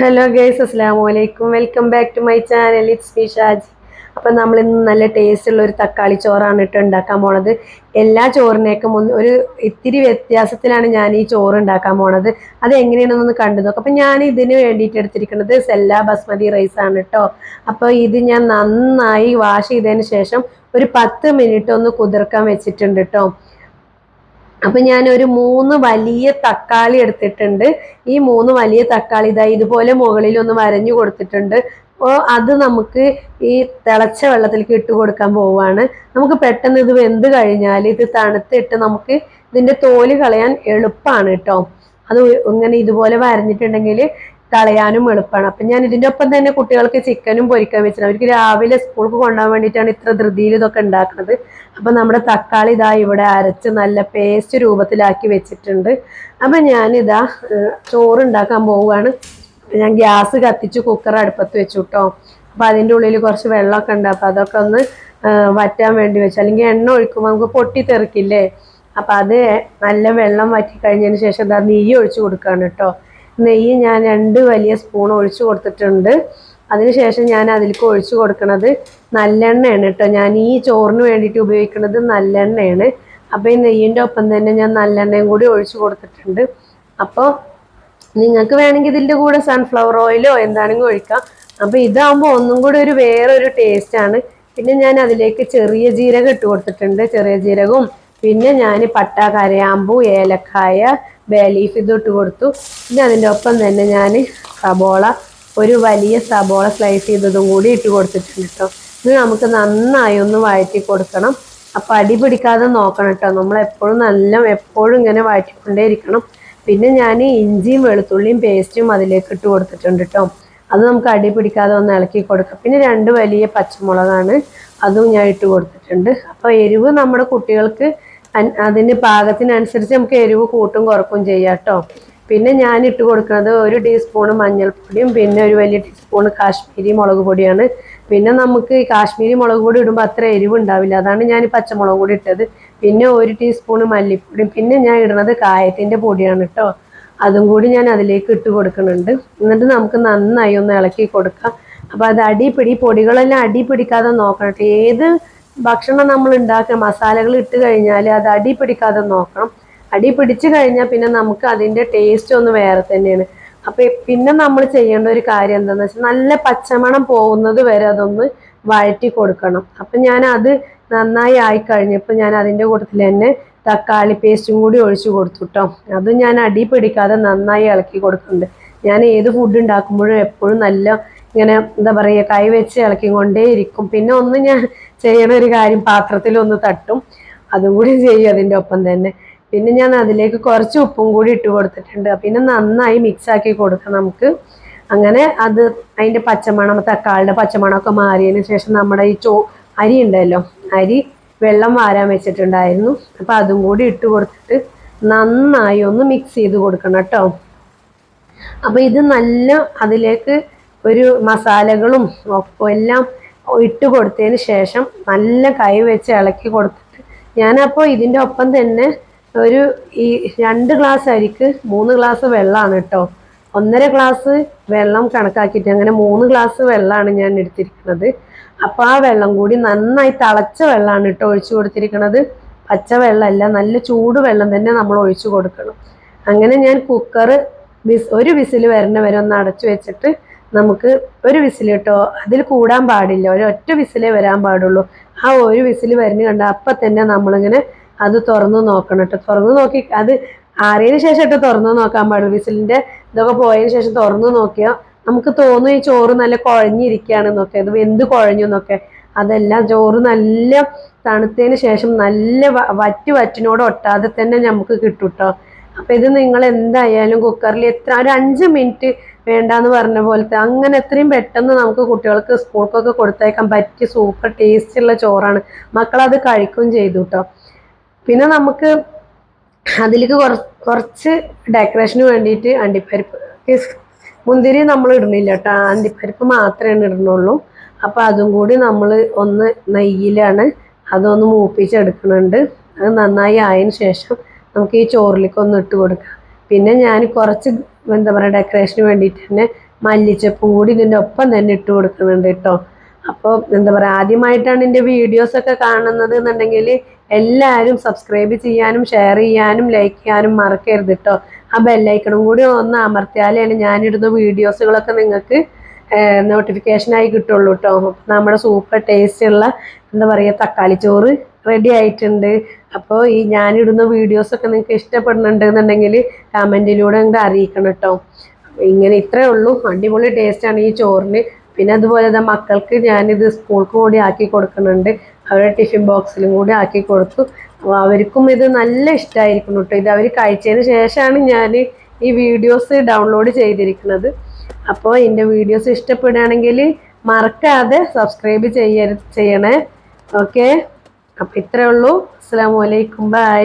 Hello guys അസ്സാം വലൈക്കും welcome back to my channel it's me Shaji. അപ്പം നമ്മൾ ഇന്ന് നല്ല ടേസ്റ്റ് ഉള്ള ഒരു തക്കാളി ചോറാണ് ഇട്ട് ഉണ്ടാക്കാൻ പോണത്. എല്ലാ ചോറിനേക്കും ഒന്ന് ഒരു ഇത്തിരി വ്യത്യാസത്തിലാണ് ഞാൻ ഈ ചോറ് ഉണ്ടാക്കാൻ പോണത്. അത് എങ്ങനെയാണെന്നൊന്ന് കണ്ടു നോക്കാം. അപ്പം ഞാൻ ഇതിന് വേണ്ടിയിട്ട് എടുത്തിരിക്കുന്നത് സെല്ല ബസ്മതി റൈസ് ആണ് കേട്ടോ അപ്പോൾ ഇത് ഞാൻ നന്നായി വാഷ് ചെയ്തതിന് ശേഷം ഒരു പത്ത് മിനിറ്റ് ഒന്ന് കുതിർക്കാൻ വെച്ചിട്ടുണ്ട് കേട്ടോ അപ്പൊ ഞാൻ ഒരു മൂന്ന് വലിയ തക്കാളി എടുത്തിട്ടുണ്ട്. ഈ മൂന്ന് വലിയ തക്കാളി ഇതാ ഇതുപോലെ മുകളിൽ ഒന്ന് വരഞ്ഞു കൊടുത്തിട്ടുണ്ട്. അപ്പോൾ അത് നമുക്ക് ഈ തിളച്ച വെള്ളത്തിലേക്ക് ഇട്ട് കൊടുക്കാൻ പോവാണ്. നമുക്ക് പെട്ടെന്ന് ഇത് വെന്ത് കഴിഞ്ഞാൽ ഇത് തണുത്തിട്ട് നമുക്ക് ഇതിന്റെ തോൽ കളയാൻ എളുപ്പമാണ് കേട്ടോ അത് ഇങ്ങനെ ഇതുപോലെ വരഞ്ഞിട്ടുണ്ടെങ്കിൽ കളയാനും എളുപ്പമാണ് അപ്പം ഞാൻ ഇതിന്റെ ഒപ്പം തന്നെ കുട്ടികൾക്ക് ചിക്കനും പൊരിക്കാൻ വെച്ചിട്ടുണ്ട്. അവർക്ക് രാവിലെ സ്കൂൾക്ക് കൊണ്ടുപോകാൻ വേണ്ടിയിട്ടാണ് ഇത്ര ധൃതിയിൽ ഇതൊക്കെ ഉണ്ടാക്കുന്നത്. അപ്പം നമ്മുടെ തക്കാളി ഇതാ ഇവിടെ അരച്ച് നല്ല പേസ്റ്റ് രൂപത്തിലാക്കി വെച്ചിട്ടുണ്ട്. അപ്പം ഞാനിതാ ചോറ് ഉണ്ടാക്കാൻ പോവുകയാണ്. ഞാൻ ഗ്യാസ് കത്തിച്ച് കുക്കർ അടുപ്പത്ത് വെച്ചു കേട്ടോ അപ്പം അതിന്റെ ഉള്ളിൽ കുറച്ച് വെള്ളമൊക്കെ ഉണ്ട്. അപ്പം അതൊക്കെ ഒന്ന് വറ്റാൻ വേണ്ടി വെച്ചു. അല്ലെങ്കിൽ എണ്ണ ഒഴിക്കുമ്പോൾ നമുക്ക് പൊട്ടിത്തെറിക്കില്ലേ അപ്പം അത് നല്ല വെള്ളം വറ്റി കഴിഞ്ഞതിന് ശേഷം എന്താ നെയ്യ് ഒഴിച്ച് കൊടുക്കുകയാണ് കേട്ടോ. നെയ്യ് ഞാൻ രണ്ട് വലിയ സ്പൂൺ ഒഴിച്ചു കൊടുത്തിട്ടുണ്ട്. അതിനുശേഷം ഞാൻ അതിലേക്ക് ഒഴിച്ചു കൊടുക്കുന്നത് നല്ലെണ്ണയാണ് കേട്ടോ. ഞാൻ ഈ ചോറിന് വേണ്ടിയിട്ട് ഉപയോഗിക്കുന്നത് നല്ലെണ്ണയാണ്. അപ്പോൾ ഈ നെയ്യിന്റെ ഒപ്പം തന്നെ ഞാൻ നല്ലെണ്ണയും കൂടി ഒഴിച്ചു കൊടുത്തിട്ടുണ്ട്. അപ്പോൾ നിങ്ങൾക്ക് വേണമെങ്കിൽ ഇതിന്റെ കൂടെ സൺഫ്ലവർ ഓയിലോ എന്താണെങ്കിലും ഒഴിക്കാം. അപ്പോൾ ഇതാകുമ്പോൾ ഒന്നും കൂടി ഒരു വേറൊരു ടേസ്റ്റാണ് പിന്നെ ഞാൻ അതിലേക്ക് ചെറിയ ജീരകം ഇട്ട് കൊടുത്തിട്ടുണ്ട്. ചെറിയ ജീരകവും പിന്നെ ഞാൻ പട്ട കരയാമ്പൂ ഏലക്കായ ബേലീഫ് ഇത് ഇട്ട് കൊടുത്തു. പിന്നെ അതിന്റെ ഒപ്പം തന്നെ ഞാൻ സബോള ഒരു വലിയ സബോള സ്ലൈസ് ചെയ്തതും കൂടി ഇട്ട് കൊടുത്തിട്ടുണ്ട് കേട്ടോ ഇത് നമുക്ക് നന്നായി ഒന്ന് വഴറ്റി കൊടുക്കണം. അപ്പം അടി പിടിക്കാതെ നോക്കണം കേട്ടോ നമ്മൾ എപ്പോഴും നല്ല എപ്പോഴും ഇങ്ങനെ വഴറ്റിക്കൊണ്ടേയിരിക്കണം. പിന്നെ ഞാൻ ഇഞ്ചിയും വെളുത്തുള്ളിയും പേസ്റ്റും അതിലേക്ക് ഇട്ട് കൊടുത്തിട്ടുണ്ട് കേട്ടോ അത് നമുക്ക് അടി പിടിക്കാതെ ഒന്ന് ഇളക്കി കൊടുക്കാം. പിന്നെ രണ്ട് വലിയ പച്ചമുളകാണ്. അതും ഞാൻ ഇട്ട് കൊടുത്തിട്ടുണ്ട്. അപ്പോൾ എരിവ് നമ്മുടെ കുട്ടികൾക്ക് അതിന് പാകത്തിനനുസരിച്ച് നമുക്ക് എരിവ് കൂട്ടും കുറക്കും ചെയ്യാം കേട്ടോ. പിന്നെ ഞാൻ ഇട്ട് കൊടുക്കുന്നത് ഒരു ടീസ്പൂൺ മഞ്ഞൾപ്പൊടിയും പിന്നെ ഒരു വലിയ ടീസ്പൂൺ കാശ്മീരി മുളക് പൊടിയാണ്. പിന്നെ നമുക്ക് ഈ കാശ്മീരി മുളക് പൊടി ഇടുമ്പോൾ അത്ര എരിവ് ഉണ്ടാവില്ല. അതാണ് ഞാൻ പച്ചമുളക് പൊടി ഇട്ടത്. പിന്നെ ഒരു ടീസ്പൂൺ മല്ലിപ്പൊടിയും പിന്നെ ഞാൻ ഇടുന്നത് കായത്തിന്റെ പൊടിയാണ് കേട്ടോ. അതും കൂടി ഞാൻ അതിലേക്ക് ഇട്ട് കൊടുക്കുന്നുണ്ട്. എന്നിട്ട് നമുക്ക് നന്നായി ഒന്ന് ഇളക്കി കൊടുക്കാം. അപ്പോൾ അത് അടി പിടി പൊടികളെല്ലാം അടി പിടിക്കാതെ നോക്കണം. ഏത് ഭക്ഷണം നമ്മൾ ഉണ്ടാക്കുക മസാലകൾ ഇട്ട് കഴിഞ്ഞാൽ അത് അടി പിടിക്കാതെ നോക്കണം. അടി പിടിച്ചു കഴിഞ്ഞാൽ പിന്നെ നമുക്ക് അതിന്റെ ടേസ്റ്റ് ഒന്ന് വേറെ തന്നെയാണ്. അപ്പോൾ പിന്നെ നമ്മൾ ചെയ്യേണ്ട ഒരു കാര്യം എന്താണെന്ന് വെച്ചാൽ നല്ല പച്ചമണം പോകുന്നത് വരെ അതൊന്ന് വഴറ്റി കൊടുക്കണം. അപ്പം ഞാൻ അത് നന്നായി ആയി കഴിഞ്ഞപ്പോൾ ഞാൻ അതിന്റെ കൂട്ടത്തിൽ തന്നെ തക്കാളി പേസ്റ്റും കൂടി ഒഴിച്ചു കൊടുത്തു കേട്ടോ അതും ഞാൻ അടി പിടിക്കാതെ നന്നായി ഇളക്കി കൊടുക്കുന്നുണ്ട്. ഞാൻ ഏത് ഫുഡ് ഉണ്ടാക്കുമ്പോഴും എപ്പോഴും നല്ല ഇങ്ങനെ എന്താ പറയുക കൈ വെച്ച് ഇളക്കി ഇരിക്കും. പിന്നെ ഒന്ന് ഞാൻ ചെയ്യണ ഒരു കാര്യം പാത്രത്തിൽ ഒന്ന് തട്ടും. അതും കൂടി ചെയ്യും അതിന്റെ ഒപ്പം തന്നെ. പിന്നെ ഞാൻ അതിലേക്ക് കുറച്ച് ഉപ്പും കൂടി ഇട്ട് കൊടുത്തിട്ടുണ്ട്. പിന്നെ നന്നായി മിക്സ് ആക്കി കൊടുക്കാം നമുക്ക്. അങ്ങനെ അത് അതിന്റെ പച്ചമണം തക്കാളിന്റെ പച്ചമണമൊക്കെ മാറിയതിന് ശേഷം നമ്മുടെ ഈ ചോ അരി ഉണ്ടല്ലോ അരി വെള്ളം വാരാൻ വെച്ചിട്ടുണ്ടായിരുന്നു. അപ്പം അതും കൂടി ഇട്ട് കൊടുത്തിട്ട് നന്നായി ഒന്ന് മിക്സ് ചെയ്ത് കൊടുക്കണം കേട്ടോ. അപ്പോൾ ഇത് നല്ല അതിലേക്ക് ഒരു മസാലകളും ഒപ്പം എല്ലാം ഇട്ട് കൊടുത്തതിന് ശേഷം നല്ല കൈ വെച്ച് ഇളക്കി കൊടുത്തിട്ട് ഞാനപ്പോൾ ഇതിന്റെ ഒപ്പം തന്നെ ഒരു ഈ രണ്ട് ഗ്ലാസ് അരിക്ക് മൂന്ന് ഗ്ലാസ് വെള്ളമാണ് കേട്ടോ. ഒന്നര ഗ്ലാസ് വെള്ളം കണക്കാക്കിയിട്ട് അങ്ങനെ മൂന്ന് ഗ്ലാസ് വെള്ളമാണ് ഞാൻ എടുത്തിരിക്കുന്നത്. അപ്പോൾ ആ വെള്ളം കൂടി നന്നായി തിളച്ച വെള്ളമാണ് കേട്ടോ ഒഴിച്ചു കൊടുത്തിരിക്കുന്നത് പച്ച വെള്ളമല്ല നല്ല ചൂട് വെള്ളം തന്നെ നമ്മൾ ഒഴിച്ചു കൊടുക്കണം. അങ്ങനെ ഞാൻ കുക്കർ ഒരു വിസിൽ വരണ വരെ ഒന്ന് അടച്ചു വെച്ചിട്ട് നമുക്ക് ഒരു വിസിൽ കേട്ടോ. അതിൽ കൂടാൻ പാടില്ല. ഒരൊറ്റ വിസിലേ വരാൻ പാടുള്ളൂ. ആ ഒരു വിസിൽ വരുന്ന കണ്ട അപ്പം തന്നെ നമ്മളിങ്ങനെ അത് തുറന്നു നോക്കണം കേട്ടോ. തുറന്നു നോക്കി അത് ആറിയതിന് ശേഷം ഇട്ട് തുറന്നു നോക്കാൻ പാടുള്ളൂ. വിസിലിന്റെ ഇതൊക്കെ പോയതിന് ശേഷം തുറന്നു നോക്കിയാൽ നമുക്ക് തോന്നും ഈ ചോറ് നല്ല കുഴഞ്ഞിരിക്കുകയാണെന്നൊക്കെ അത് വെന്ത് കുഴഞ്ഞു എന്നൊക്കെ. അതെല്ലാം ചോറ് നല്ല തണുത്തതിന് ശേഷം നല്ല വറ്റ് വറ്റിനോട് ഒട്ടാതെ തന്നെ നമുക്ക് കിട്ടും കേട്ടോ. അപ്പം ഇത് നിങ്ങൾ എന്തായാലും കുക്കറിൽ എത്ര ഒരു അഞ്ച് മിനിറ്റ് വേണ്ടാന്ന് പറഞ്ഞ പോലത്തെ അങ്ങനെ എത്രയും പെട്ടെന്ന് നമുക്ക് കുട്ടികൾക്ക് സ്കൂൾക്കൊക്കെ കൊടുത്തേക്കാൻ പറ്റിയ സൂപ്പർ ടേസ്റ്റ് ഉള്ള ചോറാണ്. മക്കളത് കഴിക്കുകയും ചെയ്തു കേട്ടോ പിന്നെ നമുക്ക് അതിലേക്ക് കുറച്ച് ഡെക്കറേഷന് വേണ്ടിയിട്ട് അണ്ടിപ്പരിപ്പ്. മുന്തിരി നമ്മൾ ഇടുന്നില്ല കേട്ടോ അണ്ടിപ്പരിപ്പ് മാത്രമേ ഇടുന്നുള്ളൂ. അപ്പോൾ അതും കൂടി നമ്മൾ ഒന്ന് നെയ്യിലാണ് അതൊന്ന് മൂപ്പിച്ചെടുക്കുന്നുണ്ട്. അത് നന്നായി ആയതിനു ശേഷം നമുക്ക് ഈ ചോറിലേക്ക് ഒന്ന് ഇട്ട് കൊടുക്കാം. പിന്നെ ഞാൻ കുറച്ച് എന്താ പറയുക ഡെക്കറേഷന് വേണ്ടിയിട്ട് തന്നെ മല്ലിച്ചപ്പും കൂടി ഇതിന്റെ ഒപ്പം തന്നെ ഇട്ട് കൊടുക്കുന്നുണ്ട് കേട്ടോ. അപ്പോൾ എന്താ പറയുക ആദ്യമായിട്ടാണ് എന്റെ വീഡിയോസൊക്കെ കാണുന്നത് എന്നുണ്ടെങ്കിൽ എല്ലാവരും സബ്സ്ക്രൈബ് ചെയ്യാനും ഷെയർ ചെയ്യാനും ലൈക്ക് ചെയ്യാനും മറക്കരുത് കേട്ടോ. ആ ബെല്ലൈക്കണും കൂടി ഒന്ന് അമർത്തിയാലാണ് ഞാനിടുന്ന വീഡിയോസുകളൊക്കെ നിങ്ങൾക്ക് നോട്ടിഫിക്കേഷനായി കിട്ടുള്ളൂ കേട്ടോ. നമ്മുടെ സൂപ്പർ ടേസ്റ്റുള്ള എന്താ പറയുക തക്കാളി ചോറ് റെഡി ആയിട്ടുണ്ട്. അപ്പോൾ ഈ ഞാനിടുന്ന വീഡിയോസൊക്കെ നിങ്ങൾക്ക് ഇഷ്ടപ്പെടുന്നുണ്ട് എന്നുണ്ടെങ്കിൽ കമന്റിലൂടെ നിങ്ങൾ അറിയിക്കണം കേട്ടോ ഇങ്ങനെ ഇത്രേ ഉള്ളൂ. അടിപൊളി ടേസ്റ്റാണ് ഈ ചോറിന്. പിന്നെ അതുപോലെ തന്നെ മക്കൾക്ക് ഞാനിത് സ്കൂൾക്ക് കൂടി ആക്കി കൊടുക്കുന്നുണ്ട്. അവരുടെ ടിഫിൻ ബോക്സിലും കൂടി ആക്കി കൊടുത്തു. അവർക്കും ഇത് നല്ല ഇഷ്ടമായിരിക്കും കേട്ടോ ഇത് അവർ കഴിച്ചതിന് ശേഷമാണ് ഞാൻ ഈ വീഡിയോസ് ഡൗൺലോഡ് ചെയ്തിരിക്കുന്നത്. അപ്പോൾ എന്റെ വീഡിയോസ് ഇഷ്ടപ്പെടുകയാണെങ്കിൽ മറക്കാതെ സബ്സ്ക്രൈബ് ചെയ്യ ചെയ്യണേ. ഓക്കെ അപ്പോൾ ഇത്രയേ ഉള്ളൂ. അസ്സാം വലൈക്കും ബൈ